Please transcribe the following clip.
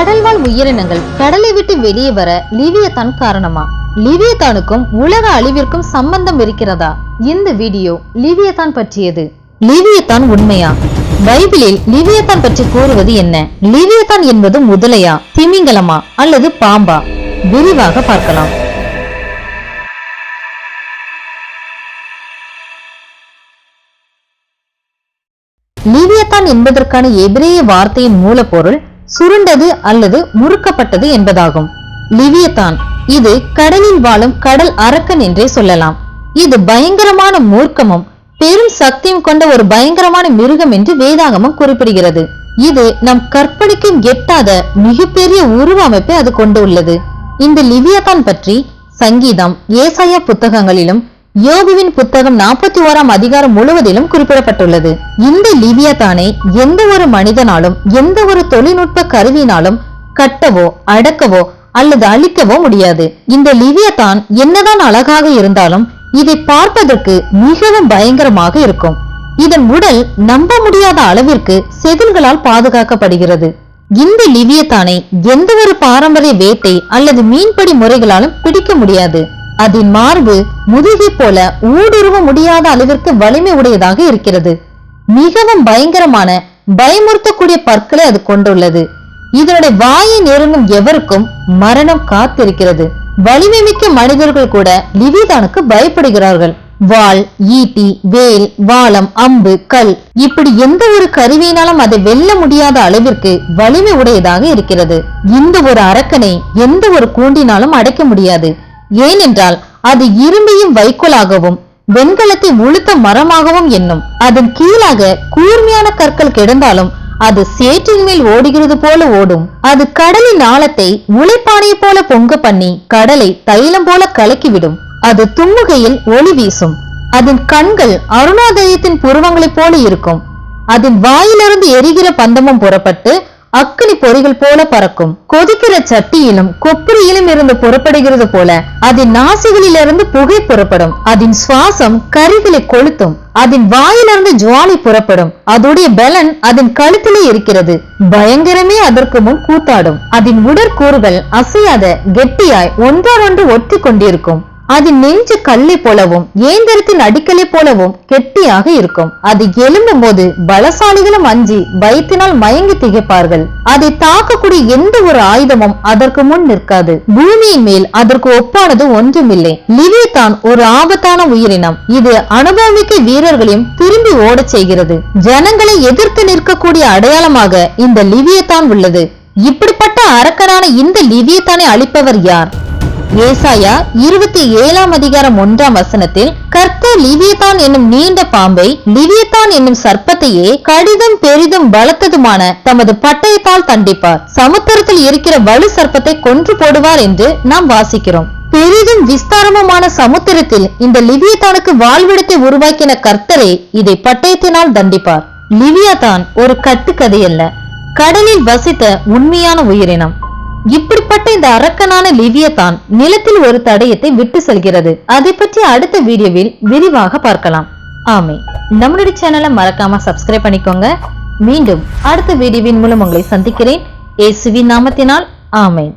கடல்வாழ் உயிரினங்கள் கடலை விட்டு வெளியே வர லிவியத்தான் காரணமா? லிவியத்தானுக்கும் உலக அழிவிற்கும் சம்பந்தம் இருக்கிறதா? இந்த வீடியோ லிவியத்தான் பற்றியது. லிவியத்தான் உண்மையா? பைபிளில் லிவியத்தான் பற்றி கூறுவது என்ன? லிவியத்தான் என்பது முதலையா திமிங்கலமா அல்லது பாம்பா? விரிவாக பார்க்கலாம். லிவியத்தான் என்பதற்கான எபிரேய வார்த்தையின் மூலப்பொருள் சுருண்டது அல்லது முறுக்கப்பட்டது என்பதாகும். லிவியத்தான் இது கடலில் வாழும் கடல் அரக்கன் என்றே சொல்லலாம். இது பயங்கரமான மூர்க்கமும் பெரும் சக்தியும் கொண்ட ஒரு பயங்கரமான மிருகம் என்று வேதாகமம் குறிப்பிடுகிறது. இது நம் கற்பனைக்கும் எட்டாத மிகப்பெரிய உருவ அமைப்பை அது கொண்டு உள்ளது இந்த லிவியத்தான் பற்றி சங்கீதம் ஏசாயா புத்தகங்களிலும் யோகுவின் புத்தகம் நாற்பத்தி ஓராம் அதிகாரம் முழுவதிலும் குறிப்பிடப்பட்டுள்ளது. இந்த லிவியத்தானை எந்த ஒரு மனிதனாலும் எந்த ஒரு தொழில்நுட்ப கருவியினாலும் கட்டவோ அடக்கவோ அல்லது அழிக்கவோ முடியாது. இந்த லிவியத்தான் என்னதான் அழகாக இருந்தாலும் இதை பார்ப்பதற்கு மிகவும் பயங்கரமாக இருக்கும். இதன் உடல் நம்ப முடியாத அளவிற்கு செதில்களால் பாதுகாக்கப்படுகிறது. இந்த லிவியத்தானை எந்த ஒரு பாரம்பரிய வேட்டை அல்லது மீன்பிடி முறைகளாலும் பிடிக்க முடியாது. அதன் மார்பு முதுகை போல ஊடுருவ முடியாத அளவிற்கு வலிமை உடையதாக இருக்கிறது. மிகவும் பயங்கரமான பயமுறுத்தக்கூடிய பற்களை அது கொண்டுள்ளது. இதனுடைய வாயை நெருங்கும் எவருக்கும் மரணம் காத்திருக்கிறது. வலிமை மிக்க மனிதர்கள் கூட லிவிதானுக்கு பயப்படுகிறார்கள். வாள் ஈட்டி வேல் வாளம் அம்பு கல் இப்படி எந்த ஒரு கருவியினாலும் அதை வெல்ல முடியாத அளவிற்கு வலிமை உடையதாக இருக்கிறது. இந்த ஒரு அரக்கனை எந்த ஒரு கூண்டினாலும் அடைக்க முடியாது. ஏனென்றால் அது இரும்பையும் வைக்கோலாகவும் வெண்கலத்தை உளுத்த மரமாகவும் என்னும் அதன் கீழாக கூர்மையான கற்கள் கிடந்தாலும் அது சேற்றின் மேல் ஓடுகிறது போல ஓடும். அது கடலின் ஆழத்தை உழைப்பானையை போல பொங்க பண்ணி கடலை தைலம் போல கலக்கிவிடும். அது தும்முகையில் ஒளி வீசும். அதன் கண்கள் அருணாதயத்தின் புருவங்களைப் போல இருக்கும். அதன் வாயிலிருந்து எரிகிற பந்தமும் புறப்பட்டு அக்கினி பொறிகள் போல பறக்கும். கொதிக்கிற சட்டியிலும் கொப்பரியிலும் இருந்து புறப்படுகிறது போல அதன் நாசிகளிலிருந்து புகை புறப்படும். அதன் சுவாசம் கரிகளை கொளுத்தும். அதன் வாயிலிருந்து ஜுவாலை புறப்படும். அதோடைய பலன் அதன் கழுத்திலே இருக்கிறது. பயங்கரமே அதற்கு முன் கூத்தாடும். அதன் உடற்கூறுகள் அசையாத கெட்டியாய் ஒன்றோடொன்று ஒட்டி கொண்டிருக்கும் அது நெஞ்சு கல்லை போலவும் ஏந்திரத்தின் அடிக்கலை போலவும் கெட்டியாக இருக்கும். அது எழும்பும் போது பலசாலிகளும் அஞ்சி பயத்தினால் மயங்கி திகைப்பார்கள். அதை தாக்கக்கூடிய எந்த ஒரு ஆயுதமும் அதற்கு முன் நிற்காது. பூமியின் மேல் அதற்கு ஒப்பானது ஒன்றுமில்லை. லிவியத்தான் ஒரு ஆபத்தான உயிரினம். இது அனுபவமிக்க வீரர்களையும் திரும்பி ஓடச் செய்கிறது. ஜனங்களை எதிர்த்து நிற்கக்கூடிய அடையாளமாக இந்த லிவியத்தான் உள்ளது. இப்படிப்பட்ட அரக்கரான இந்த லிவியத்தானை அழிப்பவர் யார்? ஏசாயா இருபத்தி ஏழாம் அதிகாரம் ஒன்றாம் வசனத்தில் கர்த்தர் லிவியத்தான் என்னும் நீண்ட பாம்பை லிவியத்தான் என்னும் சர்ப்பத்தையே கடிதம் பெரிதும் பலத்ததுமான தமது பட்டயத்தால் தண்டிப்பார். சமுத்திரத்தில் இருக்கிற வலு சர்ப்பத்தை கொன்று போடுவார் என்று நாம் வாசிக்கிறோம். பெரிதும் விஸ்தாரமுமான சமுத்திரத்தில் இந்த லிவியத்தானுக்கு வாழ்விடத்தை உருவாக்கின கர்த்தரே இதை பட்டயத்தினால் தண்டிப்பார். லிவியத்தான் ஒரு கட்டுக்கதை அல்ல கடலில் வசித்த உண்மையான உயிரினம். இப்படிப்பட்ட இந்த அரக்கனான லிவியத்தான் நிலத்தில் ஒரு தடயத்தை விட்டு செல்கிறது. அதை பற்றி அடுத்த வீடியோவில் விரிவாக பார்க்கலாம். ஆமை நம்மளுடைய சேனலை மறக்காம சப்ஸ்கிரைப் பண்ணிக்கோங்க. மீண்டும் அடுத்த வீடியோவின் மூலம் உங்களை சந்திக்கிறேன். இயேசுவின் நாமத்தினால் ஆமேன்.